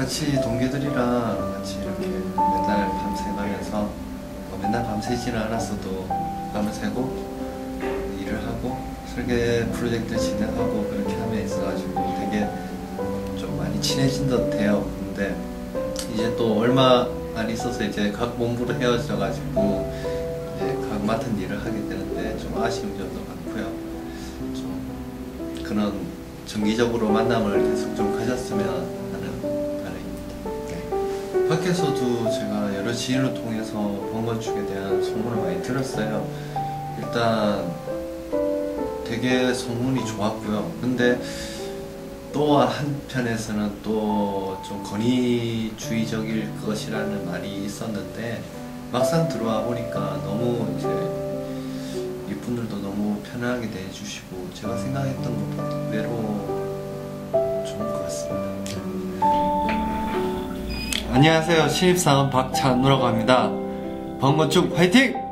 같이 동기들이랑 같이 이렇게 맨날 밤새가면서 뭐 맨날 밤새지는 않았어도 밤을 새고 일을 하고 설계 프로젝트 진행하고 그렇게 하면 있어가지고 되게 좀 많이 친해진 듯 해요. 근데 이제 또 얼마 안 있어서 이제 각 본부로 헤어져가지고 이제 각 맡은 일을 하게 되는데 좀 아쉬운 점도 많고요. 좀 그런 정기적으로 만남을 계속 좀 가졌으면. 밖에서도 제가 여러 지인을 통해서 번건축에 대한 소문을 많이 들었어요. 일단 되게 소문이 좋았고요. 근데 또 한편에서는 또 좀 권위주의적일 것이라는 말이 있었는데 막상 들어와 보니까 너무 이제 이분들도 너무 편하게 대해주시고 제가 생각했던 것보다 의외로 안녕하세요. 신입사원 박찬우라고 합니다. 번건축 화이팅!